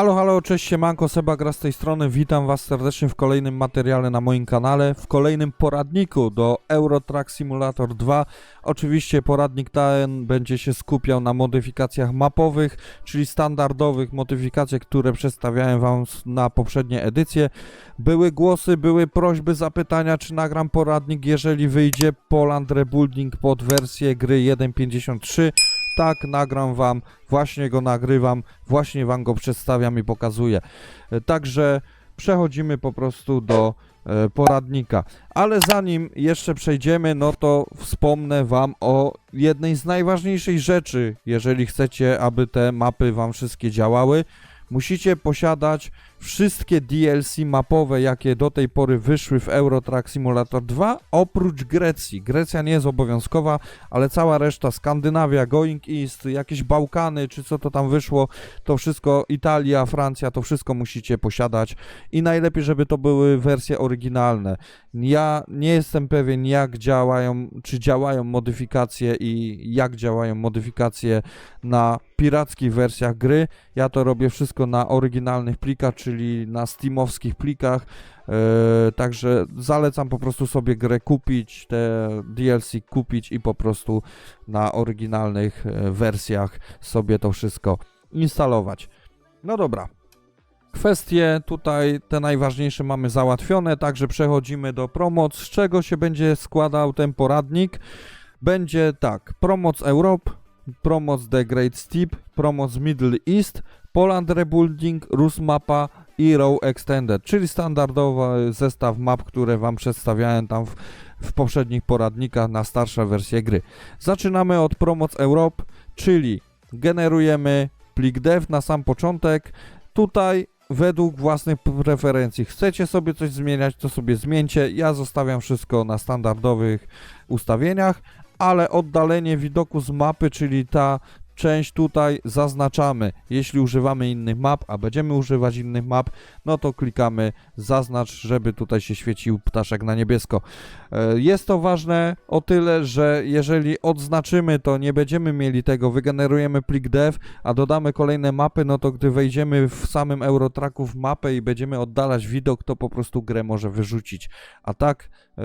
Halo, halo, cześć, siemanko, Seba gra z tej strony, witam was serdecznie w kolejnym materiale na moim kanale, w kolejnym poradniku do Euro Truck Simulator 2. Oczywiście poradnik ten będzie się skupiał na modyfikacjach mapowych, czyli standardowych modyfikacjach, które przedstawiałem wam na poprzednie edycje. Były głosy, były prośby, zapytania, czy nagram poradnik, jeżeli wyjdzie Poland Rebuilding pod wersję gry 1.53. Tak, nagram wam, właśnie go nagrywam, właśnie wam go przedstawiam i pokazuję. E, Także przechodzimy po prostu do e, poradnika. Ale zanim jeszcze przejdziemy, no to wspomnę wam o jednej z najważniejszych rzeczy, jeżeli chcecie, aby te mapy wam wszystkie działały. Musicie posiadać wszystkie DLC mapowe, jakie do tej pory wyszły w Euro Truck Simulator 2, oprócz Grecji. Grecja nie jest obowiązkowa, ale cała reszta, Skandynawia, Going East, jakieś Bałkany, czy co to tam wyszło, to wszystko, Italia, Francja, to wszystko musicie posiadać i najlepiej, żeby to były wersje oryginalne. Ja nie jestem pewien, jak działają, czy działają modyfikacje i jak działają modyfikacje na pirackich wersjach gry. Ja to robię wszystko na oryginalnych plikach, czyli na steamowskich plikach. Eee, także zalecam po prostu sobie grę kupić, te DLC kupić i po prostu na oryginalnych e, wersjach sobie to wszystko instalować. No dobra. Kwestie tutaj te najważniejsze mamy załatwione, także przechodzimy do promoc. Z czego się będzie składał ten poradnik? Będzie tak: Promoc Europe, Promoc The Great Steep, Promoc Middle East, Poland Rebuilding, Rus Mapa i Row Extended, czyli standardowy zestaw map, które Wam przedstawiałem tam w, w poprzednich poradnikach na starsze wersje gry. Zaczynamy od Promoc Europe, czyli generujemy plik dev na sam początek. Tutaj według własnych preferencji. Chcecie sobie coś zmieniać, to sobie zmieńcie. Ja zostawiam wszystko na standardowych ustawieniach, ale oddalenie widoku z mapy, czyli ta część tutaj zaznaczamy. Jeśli używamy innych map, a będziemy używać innych map, no to klikamy zaznacz, żeby tutaj się świecił ptaszek na niebiesko. E, Jest to ważne o tyle, że jeżeli odznaczymy, to nie będziemy mieli tego, wygenerujemy plik dev, a dodamy kolejne mapy, no to gdy wejdziemy w samym Eurotracku w mapę i będziemy oddalać widok, to po prostu grę może wyrzucić. A tak e,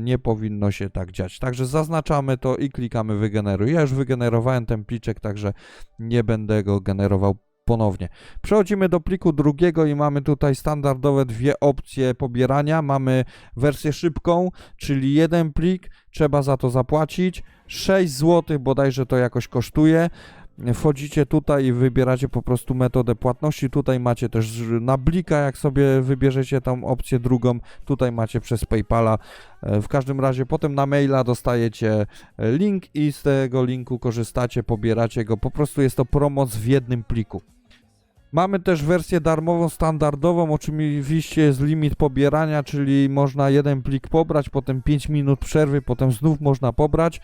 nie powinno się tak dziać. Także zaznaczamy to i klikamy wygeneruj. Ja już wygenerowałem ten pliczek, także nie będę go generował ponownie. Przechodzimy do pliku drugiego i mamy tutaj standardowe dwie opcje pobierania. Mamy wersję szybką, czyli jeden plik, trzeba za to zapłacić. 6 zł bodajże to jakoś kosztuje. Wchodzicie tutaj i wybieracie po prostu metodę płatności. Tutaj macie też na blika, jak sobie wybierzecie tą opcję drugą. Tutaj macie przez PayPala. E, W każdym razie potem na maila dostajecie e, link i z tego linku korzystacie, pobieracie go. Po prostu jest to promoc w jednym pliku. Mamy też wersję darmową, standardową. Oczywiście jest limit pobierania, czyli można jeden plik pobrać, potem 5 minut przerwy, potem znów można pobrać.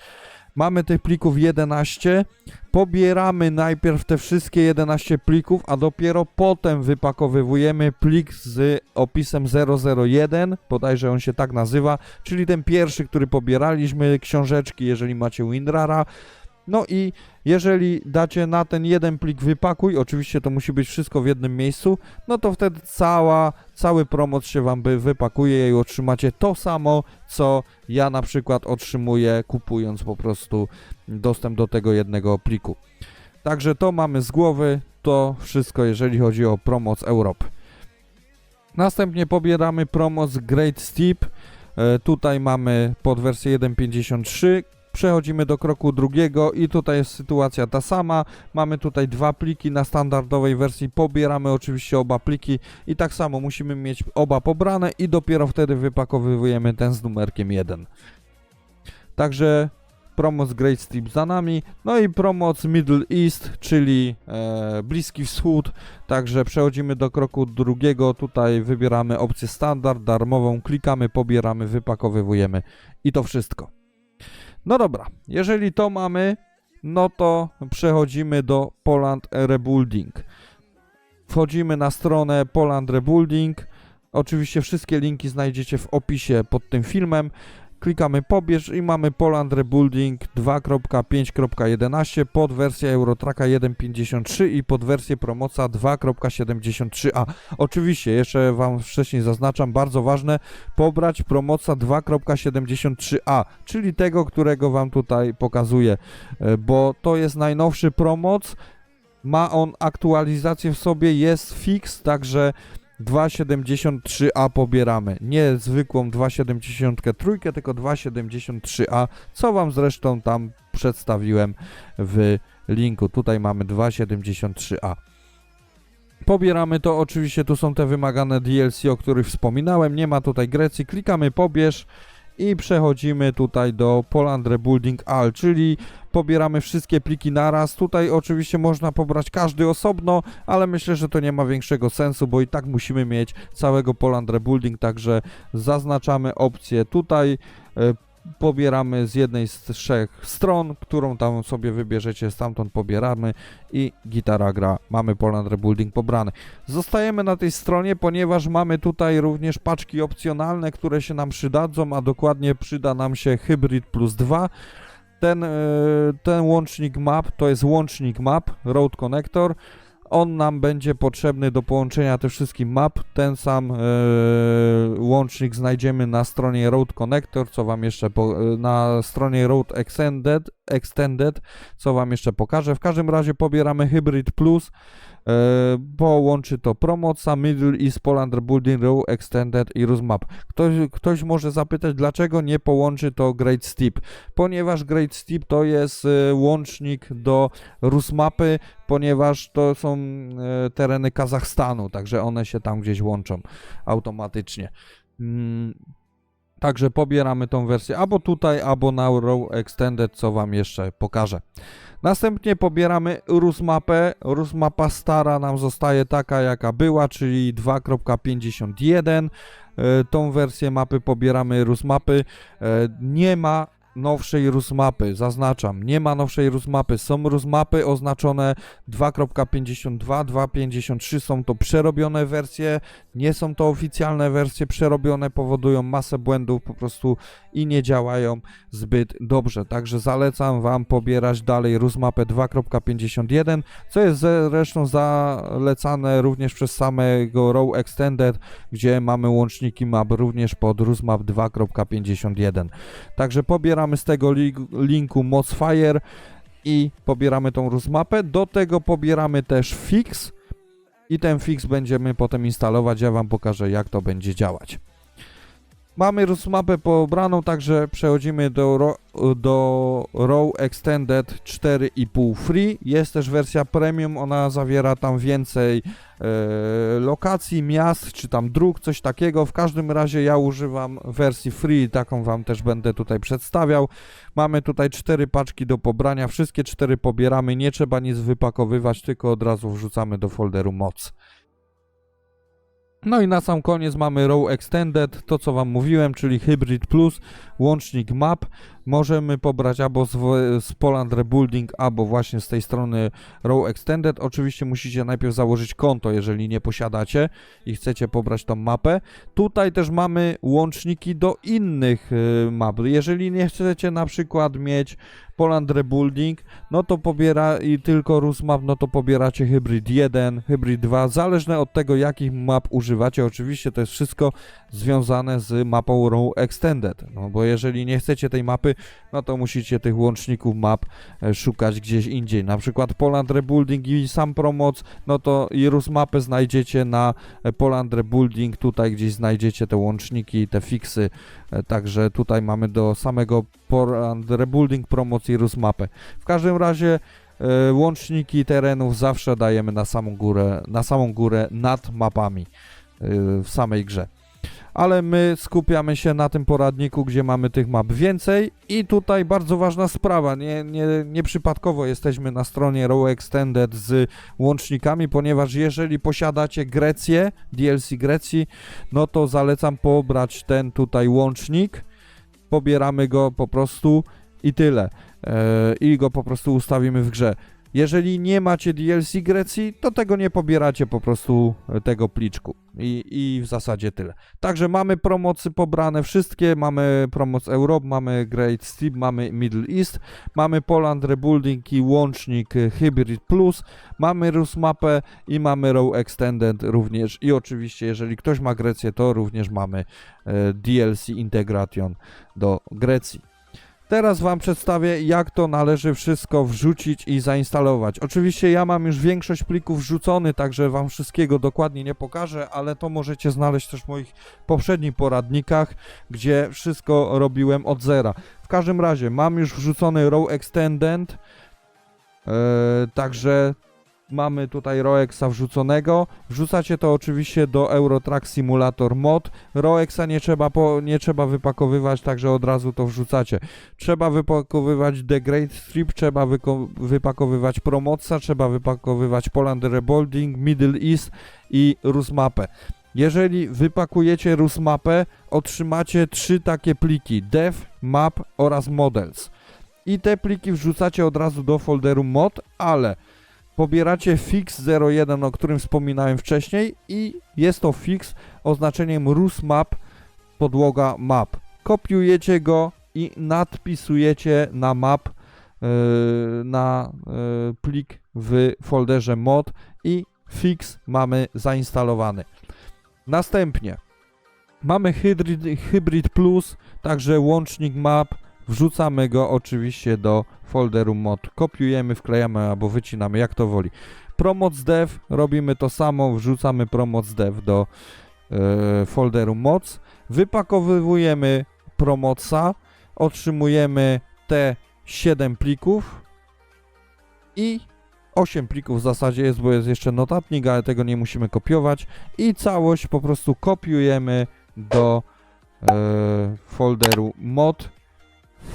Mamy tych plików 11. Pobieramy najpierw te wszystkie 11 plików, a dopiero potem wypakowywujemy plik z opisem 001, bodajże on się tak nazywa, czyli ten pierwszy, który pobieraliśmy, książeczki, jeżeli macie WinRara. No i jeżeli dacie na ten jeden plik wypakuj, oczywiście to musi być wszystko w jednym miejscu, no to wtedy cała, cały promoc się wam by wypakuje i otrzymacie to samo, co ja na przykład otrzymuję kupując po prostu dostęp do tego jednego pliku. Także to mamy z głowy, to wszystko jeżeli chodzi o promoc Europe. Następnie pobieramy promoc Great Steep. E, tutaj mamy pod wersję 1.53. Przechodzimy do kroku drugiego i tutaj jest sytuacja ta sama. Mamy tutaj dwa pliki na standardowej wersji. Pobieramy oczywiście oba pliki i tak samo musimy mieć oba pobrane i dopiero wtedy wypakowujemy ten z numerkiem 1. Także promoc Great Steep za nami, no i promoc Middle East, czyli e, Bliski Wschód. Także przechodzimy do kroku drugiego. Tutaj wybieramy opcję standard, darmową, klikamy, pobieramy, wypakowujemy i to wszystko. No dobra, jeżeli to mamy, no to przechodzimy do Poland Rebuilding. Wchodzimy na stronę Poland Rebuilding. Oczywiście wszystkie linki znajdziecie w opisie pod tym filmem. Klikamy pobierz i mamy Poland Rebuilding 2.5.11 pod wersję Eurotraka 1.53 i pod wersję Promoca 2.73a. Oczywiście, jeszcze Wam wcześniej zaznaczam, bardzo ważne, pobrać Promoca 2.73a, czyli tego, którego Wam tutaj pokazuję, e, bo to jest najnowszy promoc, ma on aktualizację w sobie, jest fix, także 2.73a pobieramy. Nie zwykłą 2.73, tylko 2.73a, co Wam zresztą tam przedstawiłem w linku. Tutaj mamy 2.73a. Pobieramy to, oczywiście tu są te wymagane DLC, o których wspominałem, nie ma tutaj Grecji, klikamy pobierz i przechodzimy tutaj do Poland Rebuilding All, czyli pobieramy wszystkie pliki naraz. Tutaj oczywiście można pobrać każdy osobno, ale myślę, że to nie ma większego sensu, bo i tak musimy mieć całego Poland Rebuilding, także zaznaczamy opcję tutaj. Pobieramy z jednej z trzech stron, którą tam sobie wybierzecie, stamtąd pobieramy i gitara gra. Mamy Poland Rebuilding pobrany. Zostajemy na tej stronie, ponieważ mamy tutaj również paczki opcjonalne, które się nam przydadzą, a dokładnie przyda nam się Hybrid Plus 2. Ten, e, ten łącznik map to jest łącznik map, Road Connector. On nam będzie potrzebny do połączenia tych wszystkich map. Ten sam e, łącznik znajdziemy na stronie Road Connector, co wam jeszcze po, e, na stronie Road Extended, Extended, co wam jeszcze pokażę. W każdym razie pobieramy Hybrid Plus. E, połączy to Promoca, Middle East, Poland Rebuilding, Row Extended i Rus Map. Ktoś, ktoś może zapytać, dlaczego nie połączy to Great Steep? Ponieważ Great Steep to jest e, łącznik do Rusmapy, ponieważ to są e, tereny Kazachstanu, także one się tam gdzieś łączą automatycznie. Także pobieramy tą wersję albo tutaj, albo na Row Extended, co Wam jeszcze pokażę. Następnie pobieramy Rusmapę. Rusmapa stara nam zostaje taka, jaka była, czyli 2.51. E, Tą wersję mapy pobieramy Rusmapy. E, Nie ma nowszej Rusmapy, zaznaczam, nie ma nowszej Rusmapy. Są Rusmapy oznaczone 2.52, 2.53, są to przerobione wersje, nie są to oficjalne wersje, przerobione powodują masę błędów po prostu i nie działają zbyt dobrze. Także zalecam Wam pobierać dalej Rusmapę 2.51, co jest zresztą zalecane również przez samego Row Extended, gdzie mamy łączniki map również pod Rusmap 2.51. Także pobieramy z tego li linku Modsfire i pobieramy tą Rusmapę. Do tego pobieramy też fix i ten fix będziemy potem instalować. Ja Wam pokażę jak to będzie działać. Mamy Rusmapę pobraną, także przechodzimy do, do Row Extended 4,5 Free. Jest też wersja Premium, ona zawiera tam więcej e, lokacji, miast, czy tam dróg, coś takiego. W każdym razie ja używam wersji Free, taką Wam też będę tutaj przedstawiał. Mamy tutaj cztery paczki do pobrania, wszystkie cztery pobieramy, nie trzeba nic wypakowywać, tylko od razu wrzucamy do folderu moc. No i na sam koniec mamy Row Extended, to co Wam mówiłem, czyli Hybrid Plus, łącznik map. Możemy pobrać albo z, z Poland Rebuilding, albo właśnie z tej strony Row Extended. Oczywiście musicie najpierw założyć konto, jeżeli nie posiadacie i chcecie pobrać tą mapę. Tutaj też mamy łączniki do innych y, map. Jeżeli nie chcecie na przykład mieć Poland Rebuilding, no to pobiera i tylko Rusmap, no to pobieracie Hybrid 1, Hybrid 2, zależne od tego jakich map używacie. Oczywiście to jest wszystko związane z mapą Row Extended, no bo jeżeli nie chcecie tej mapy, no to musicie tych łączników map e, szukać gdzieś indziej. Na przykład Poland Rebuilding i sam Promoc, no to i Rusmapę znajdziecie na e, Poland Rebuilding, tutaj gdzieś znajdziecie te łączniki, te fixy, e, także tutaj mamy do samego Poland Rebuilding, Promoc i Rusmapę. W każdym razie e, łączniki terenów zawsze dajemy na samą górę, na samą górę nad mapami e, w samej grze. Ale my skupiamy się na tym poradniku, gdzie mamy tych map więcej i tutaj bardzo ważna sprawa, nie, nie, nieprzypadkowo jesteśmy na stronie Row Extended z łącznikami, ponieważ jeżeli posiadacie Grecję, DLC Grecji, no to zalecam pobrać ten tutaj łącznik, pobieramy go po prostu i tyle. E, I go po prostu ustawimy w grze. Jeżeli nie macie DLC Grecji, to tego nie pobieracie po prostu e, tego pliczku. I, I w zasadzie tyle. Także mamy promocy pobrane wszystkie, mamy promoc Europe, mamy Great Steep, mamy Middle East, mamy Poland Rebuilding i łącznik e, Hybrid Plus, mamy Rus mapę i mamy Row Extended również i oczywiście jeżeli ktoś ma Grecję, to również mamy e, DLC Integration do Grecji. Teraz Wam przedstawię, jak to należy wszystko wrzucić i zainstalować. Oczywiście ja mam już większość plików wrzucony, także Wam wszystkiego dokładnie nie pokażę, ale to możecie znaleźć też w moich poprzednich poradnikach, gdzie wszystko robiłem od zera. W każdym razie mam już wrzucony Row Extended, e, także mamy tutaj Roexa wrzuconego. Wrzucacie to oczywiście do Eurotrack Simulator Mod. Roexa nie trzeba, po, nie trzeba wypakowywać, także od razu to wrzucacie. Trzeba wypakowywać The Great Strip, trzeba wypakowywać Promoca, trzeba wypakowywać Poland Rebuilding, Middle East i Rusmapę. Jeżeli wypakujecie Rusmapę, otrzymacie trzy takie pliki: Dev, Map oraz Models. I te pliki wrzucacie od razu do folderu mod, ale pobieracie fix 01, o którym wspominałem wcześniej i jest to fix oznaczeniem rusmap podłoga map. Kopiujecie go i nadpisujecie na map yy, na yy, plik w folderze mod i fix mamy zainstalowany. Następnie mamy Hybrid, Hybrid Plus, także łącznik map, wrzucamy go oczywiście do folderu mod, kopiujemy, wklejamy albo wycinamy, jak to woli. Promoc dev, robimy to samo, wrzucamy promoc dev do e, folderu moc, wypakowujemy promoca, otrzymujemy te 7 plików i 8 plików w zasadzie jest, bo jest jeszcze notatnik, ale tego nie musimy kopiować. I całość po prostu kopiujemy do e, folderu mod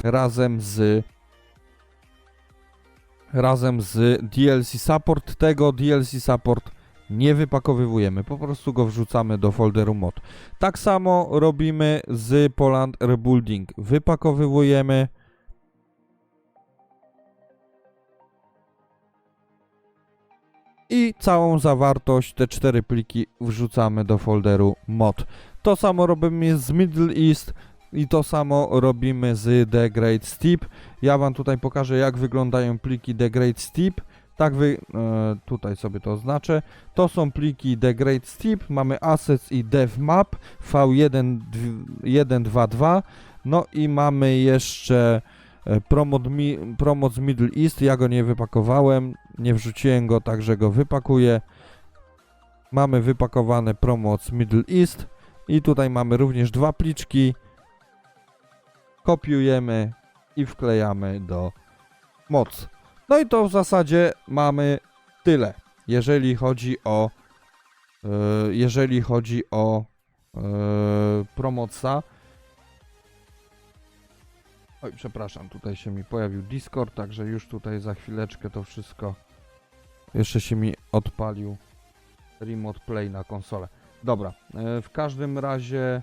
razem z razem z DLC support. Tego DLC support nie wypakowywujemy, po prostu go wrzucamy do folderu mod. Tak samo robimy z Poland Rebuilding. Wypakowywujemy i całą zawartość, te cztery pliki wrzucamy do folderu mod. To samo robimy z Middle East i to samo robimy z The Great Steep. Ja Wam tutaj pokażę, jak wyglądają pliki The Great Steep. Tak wy, e, tutaj sobie to oznaczę. To są pliki The Great Steep, mamy Assets i Dev Map V1, 122. No i mamy jeszcze e, Promote Middle East. Ja go nie wypakowałem, nie wrzuciłem go, także go wypakuję. Mamy wypakowane Promote Middle East. I tutaj mamy również dwa pliczki kopiujemy i wklejamy do moc. No i to w zasadzie mamy tyle, jeżeli chodzi o yy, jeżeli chodzi o yy, promoca. Oj, przepraszam, tutaj się mi pojawił Discord, także już tutaj za chwileczkę to wszystko jeszcze się mi odpalił Remote Play na konsolę. Dobra, yy, w każdym razie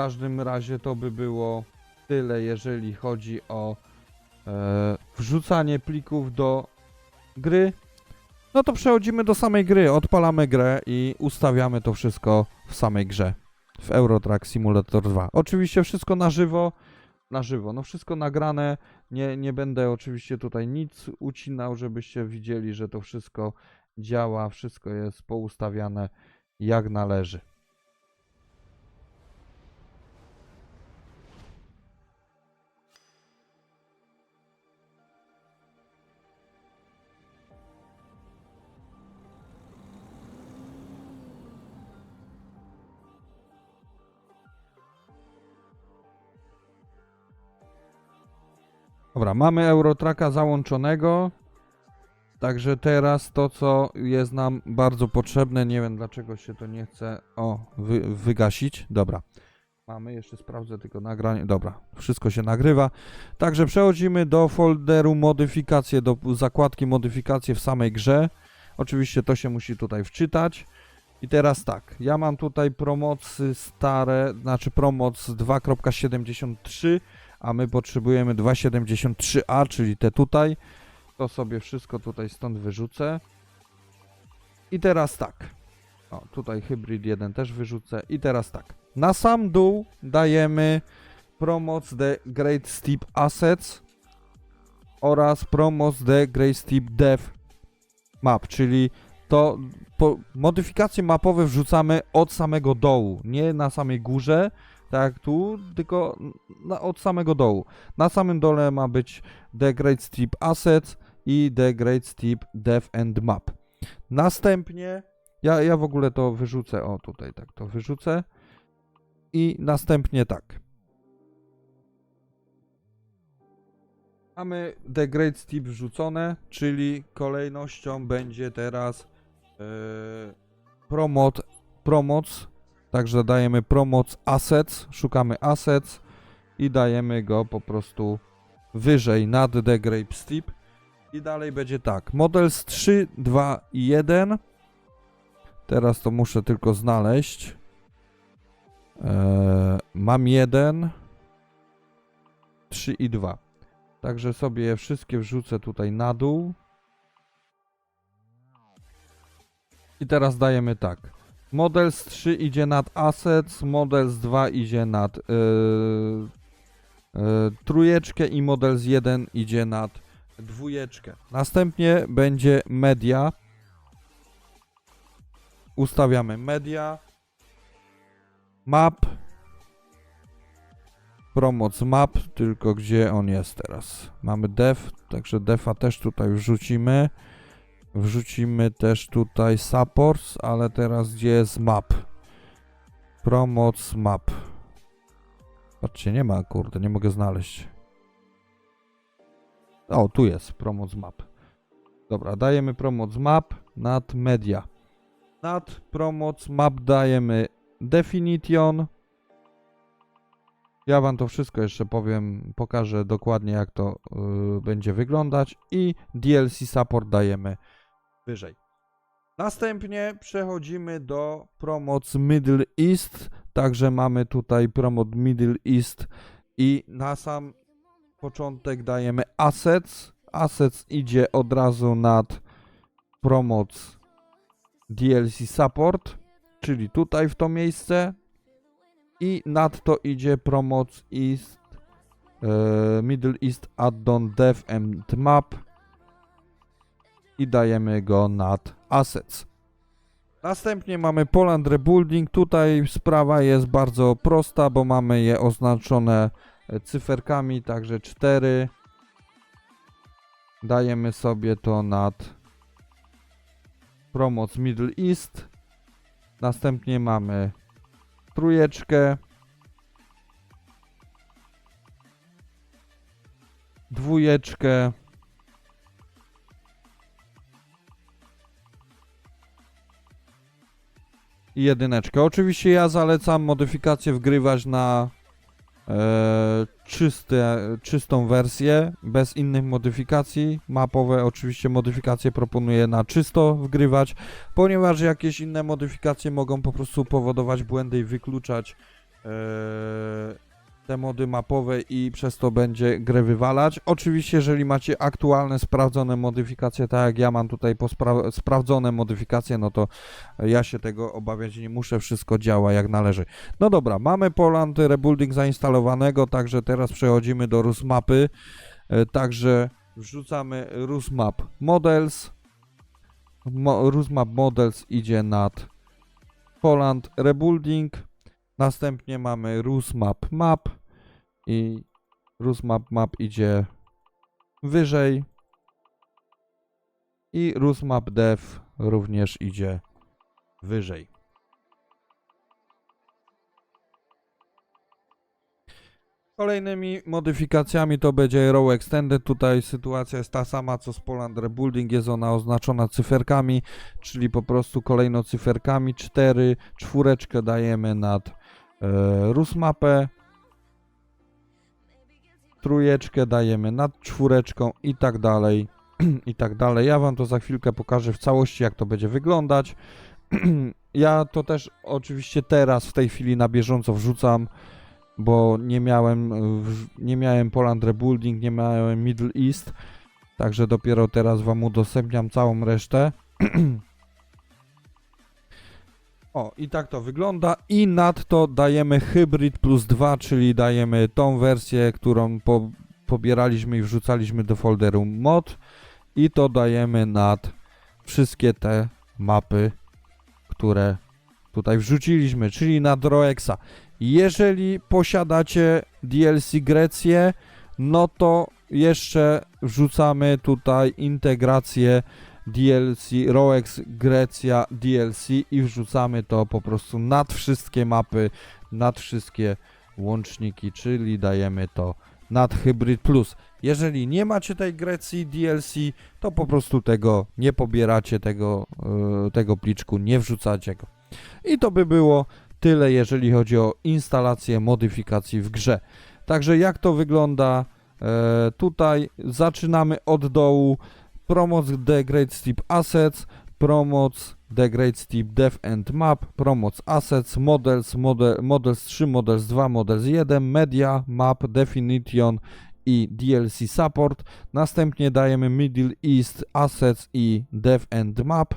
każdym razie to by było tyle, jeżeli chodzi o e, wrzucanie plików do gry. No to przechodzimy do samej gry, odpalamy grę i ustawiamy to wszystko w samej grze. W Eurotrack Simulator 2. Oczywiście wszystko na żywo. Na żywo, no wszystko nagrane. Nie, nie będę oczywiście tutaj nic ucinał, żebyście widzieli, że to wszystko działa, wszystko jest poustawiane jak należy. Dobra, mamy Eurotraka załączonego. Także teraz to, co jest nam bardzo potrzebne, nie wiem dlaczego się to nie chce, o, wy, wygasić. Dobra, mamy, jeszcze sprawdzę tylko nagranie. Dobra, wszystko się nagrywa. Także przechodzimy do folderu modyfikacje, do zakładki modyfikacje w samej grze. Oczywiście to się musi tutaj wczytać. I teraz tak, ja mam tutaj promocy stare, znaczy promoc 2.73, a my potrzebujemy 2.73a, czyli te tutaj. To sobie wszystko tutaj stąd wyrzucę. I teraz tak. O, tutaj Hybrid 1 też wyrzucę. I teraz tak. Na sam dół dajemy Promote the Great Steep Assets oraz Promote the Great Steep Dev Map, czyli to modyfikacje mapowe wrzucamy od samego dołu, nie na samej górze, tak jak tu, tylko na, od samego dołu. Na samym dole ma być The Great Steep Assets i The Great Steep Dev and Map. Następnie, ja, ja w ogóle to wyrzucę, o tutaj tak to wyrzucę i następnie tak. Mamy The Great Steep wrzucone, czyli kolejnością będzie teraz yy, promot, promoc, także dajemy promoc assets, szukamy assets i dajemy go po prostu wyżej nad The Great Steep. I dalej będzie tak, models 3, 2 i 1 teraz to muszę tylko znaleźć. Eee, mam 1 3 i 2 Także sobie je wszystkie wrzucę tutaj na dół. I teraz dajemy tak. Models 3 idzie nad Assets, Models 2 idzie nad yy, yy, trójeczkę i Models 1 idzie nad dwójeczkę. Następnie będzie Media. Ustawiamy Media. Map. Promoc map, tylko gdzie on jest teraz? Mamy dev, także defa też tutaj wrzucimy. Wrzucimy też tutaj supports, ale teraz gdzie jest map? Promoc map. Patrzcie, nie ma, kurde, nie mogę znaleźć. O, tu jest promoc map. Dobra, dajemy promoc map nad media. Nad promoc map dajemy definition. Ja wam to wszystko jeszcze powiem, pokażę dokładnie jak to y, będzie wyglądać i DLC support dajemy wyżej. Następnie przechodzimy do promoc Middle East, także mamy tutaj promoc Middle East i na sam początek dajemy assets. Assets idzie od razu nad promoc DLC support, czyli tutaj w to miejsce i nadto idzie Promoc East, e, Middle East Addon Dev and Map i dajemy go nad Assets. Następnie mamy Poland Rebuilding. Tutaj sprawa jest bardzo prosta, bo mamy je oznaczone e, cyferkami, także 4. Dajemy sobie to nad Promoc Middle East. Następnie mamy trójeczkę, dwójeczkę, i jedyneczkę. Oczywiście ja zalecam modyfikację wgrywać na e, czyste, czystą wersję, bez innych modyfikacji. Mapowe oczywiście modyfikacje proponuję na czysto wgrywać, ponieważ jakieś inne modyfikacje mogą po prostu powodować błędy i wykluczać e, te mody mapowe i przez to będzie grę wywalać. Oczywiście, jeżeli macie aktualne, sprawdzone modyfikacje, tak jak ja mam tutaj pospra- sprawdzone modyfikacje, no to ja się tego obawiać nie muszę, wszystko działa jak należy. No dobra, mamy Poland Rebuilding zainstalowanego, także teraz przechodzimy do RusMapy, e, także wrzucamy RusMap Models, Mo- RusMap Models idzie nad Poland Rebuilding, następnie mamy RusMap Map i RusMap Map idzie wyżej i RusMap Dev również idzie wyżej. Kolejnymi modyfikacjami to będzie Row Extended. Tutaj sytuacja jest ta sama co z Poland Rebuilding. Jest ona oznaczona cyferkami, czyli po prostu kolejno cyferkami. 4, czwóreczkę dajemy nad e, Rusmapę. Trójeczkę dajemy nad czwóreczką i tak dalej. I tak dalej. Ja wam to za chwilkę pokażę w całości, jak to będzie wyglądać. ja to też oczywiście teraz w tej chwili na bieżąco wrzucam bo nie miałem, w- nie miałem Poland Rebuilding, nie miałem Middle East, Także dopiero teraz Wam udostępniam całą resztę. O, i tak to wygląda. I nadto dajemy Hybrid plus 2, czyli dajemy tą wersję, którą po, pobieraliśmy i wrzucaliśmy do folderu mod. I to dajemy nad wszystkie te mapy, które tutaj wrzuciliśmy, czyli nad Roexa. Jeżeli posiadacie DLC Grecję, no to jeszcze wrzucamy tutaj integrację DLC Roex Grecja DLC i wrzucamy to po prostu nad wszystkie mapy, nad wszystkie łączniki, czyli dajemy to nad Hybrid Plus. Jeżeli nie macie tej Grecji DLC, to po prostu tego nie pobieracie, tego, yy, tego pliczku, nie wrzucacie go. I to by było tyle, jeżeli chodzi o instalację modyfikacji w grze. Także jak to wygląda e, tutaj? Zaczynamy od dołu. Promoc The Great Steep Assets, Promoc The Great Steep Dev and Map, Promoc Assets, Models, model, Models 3, Models 2, Models 1, Media, Map, Definition i DLC Support. Następnie dajemy Middle East Assets i Dev and Map.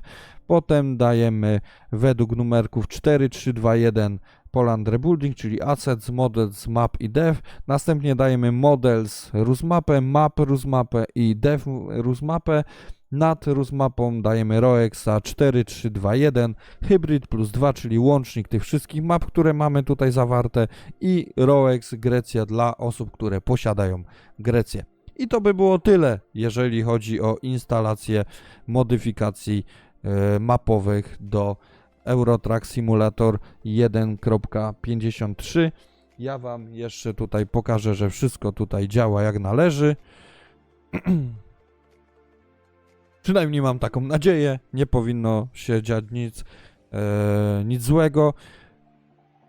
Potem dajemy według numerków 4, 3, 2, 1 Poland Rebuilding, czyli Assets, Models, Map i Dev. Następnie dajemy Models, Rusmapę, Map, Rusmapę i Dev, Rusmapę. Nad Rusmapą dajemy Roexa 4, 3, 2, 1, Hybrid plus 2, czyli łącznik tych wszystkich map, które mamy tutaj zawarte i Roex Grecja dla osób, które posiadają Grecję. I to by było tyle, jeżeli chodzi o instalację modyfikacji e, mapowych do Eurotrack Simulator 1.53. Ja Wam jeszcze tutaj pokażę, że wszystko tutaj działa jak należy. Przynajmniej mam taką nadzieję. Nie powinno się dziać nic, e, nic złego.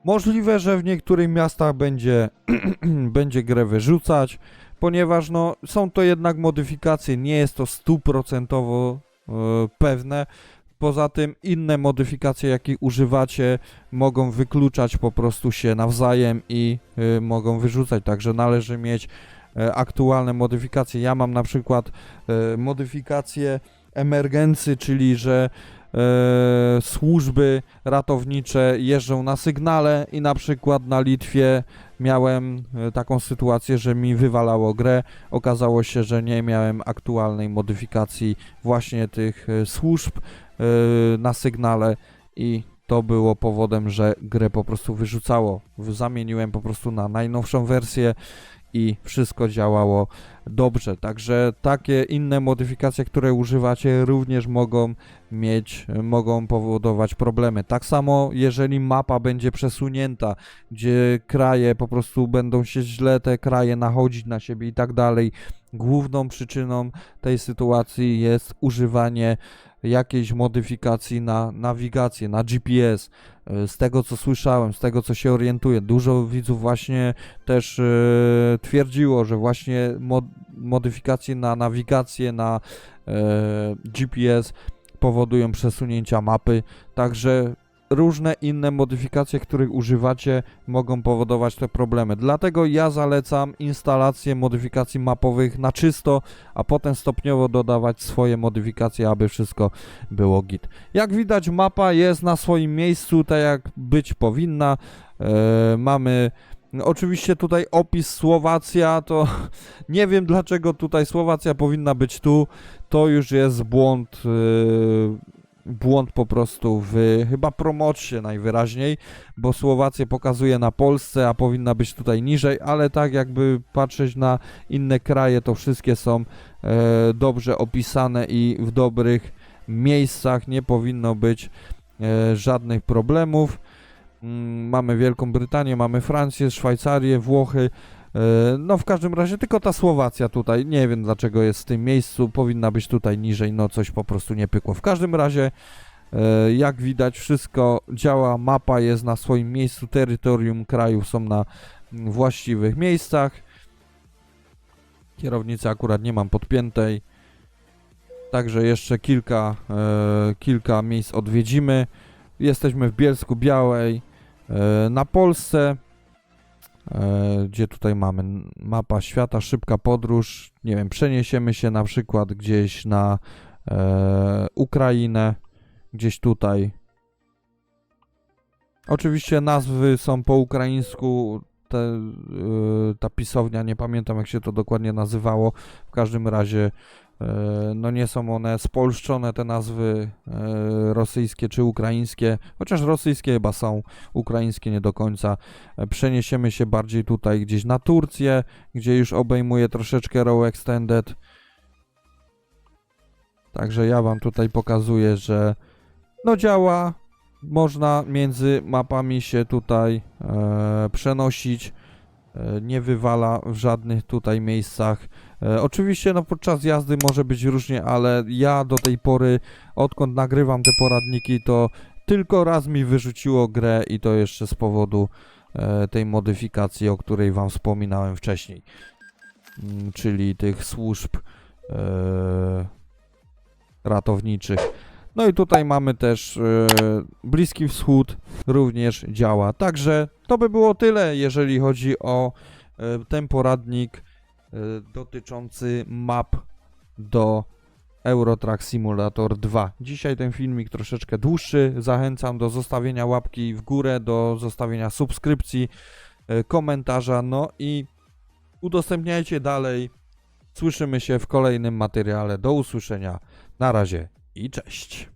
Możliwe, że w niektórych miastach będzie, będzie grę wyrzucać, ponieważ no, są to jednak modyfikacje, nie jest to stuprocentowo e, pewne. Poza tym inne modyfikacje, jakie używacie, mogą wykluczać po prostu się nawzajem i y, mogą wyrzucać. Także należy mieć e, aktualne modyfikacje. Ja mam na przykład e, modyfikację emergency, czyli że e, służby ratownicze jeżdżą na sygnale i na przykład na Litwie miałem e, taką sytuację, że mi wywalało grę. Okazało się, że nie miałem aktualnej modyfikacji właśnie tych e, służb na sygnale i to było powodem, że grę po prostu wyrzucało. Zamieniłem po prostu na najnowszą wersję i wszystko działało dobrze. Także takie inne modyfikacje, które używacie, również mogą mieć, mogą powodować problemy. Tak samo, jeżeli mapa będzie przesunięta, gdzie kraje po prostu będą się źle te kraje nachodzić na siebie i tak dalej. Główną przyczyną tej sytuacji jest używanie jakiejś modyfikacji na nawigację, na GPS. E, Z tego co słyszałem, z tego co się orientuję, dużo widzów właśnie też e, twierdziło, że właśnie mod, modyfikacje na nawigację, na e, GPS powodują przesunięcia mapy, także różne inne modyfikacje, których używacie, mogą powodować te problemy. Dlatego ja zalecam instalację modyfikacji mapowych na czysto, a potem stopniowo dodawać swoje modyfikacje, aby wszystko było git. Jak widać, mapa jest na swoim miejscu, tak jak być powinna. E, mamy oczywiście tutaj opis Słowacja, to nie wiem dlaczego tutaj Słowacja powinna być tu. To już jest błąd. Błąd po prostu w chyba promocie najwyraźniej, bo Słowację pokazuje na Polsce, a powinna być tutaj niżej, ale tak jakby patrzeć na inne kraje, to wszystkie są e, dobrze opisane i w dobrych miejscach nie powinno być e, żadnych problemów. Mm, Mamy Wielką Brytanię, mamy Francję, Szwajcarię, Włochy. E, No w każdym razie tylko ta Słowacja tutaj, nie wiem dlaczego jest w tym miejscu, powinna być tutaj niżej, no coś po prostu nie pykło. W każdym razie e, jak widać wszystko działa, mapa jest na swoim miejscu, terytorium krajów są na właściwych miejscach. Kierownicy akurat nie mam podpiętej. Także jeszcze kilka, e, kilka miejsc odwiedzimy. Jesteśmy w Bielsku Białej, na Polsce. E, gdzie tutaj mamy mapa świata, szybka podróż. Nie wiem, przeniesiemy się na przykład gdzieś na e, Ukrainę, gdzieś tutaj. Oczywiście nazwy są po ukraińsku. Te, e, ta pisownia, nie pamiętam jak się to dokładnie nazywało. W każdym razie, no nie są one spolszczone, te nazwy e, rosyjskie czy ukraińskie, chociaż rosyjskie chyba są, ukraińskie nie do końca. E, Przeniesiemy się bardziej tutaj gdzieś na Turcję, gdzie już obejmuje troszeczkę Row Extended. Także ja wam tutaj pokazuję, że no działa. Można między mapami się tutaj e, przenosić. E, nie wywala w żadnych tutaj miejscach. E, oczywiście no podczas jazdy może być różnie, ale ja do tej pory, odkąd nagrywam te poradniki, to tylko raz mi wyrzuciło grę i to jeszcze z powodu e, tej modyfikacji, o której Wam wspominałem wcześniej, Mm, czyli tych służb e, ratowniczych. No i tutaj mamy też e, Bliski Wschód również działa. Także to by było tyle, jeżeli chodzi o e, ten poradnik dotyczący map do Euro Truck Simulator 2. Dzisiaj ten filmik troszeczkę dłuższy. Zachęcam do zostawienia łapki w górę, do zostawienia subskrypcji, e, komentarza, no i udostępniajcie dalej. Słyszymy się w kolejnym materiale. Do usłyszenia. Na razie i cześć.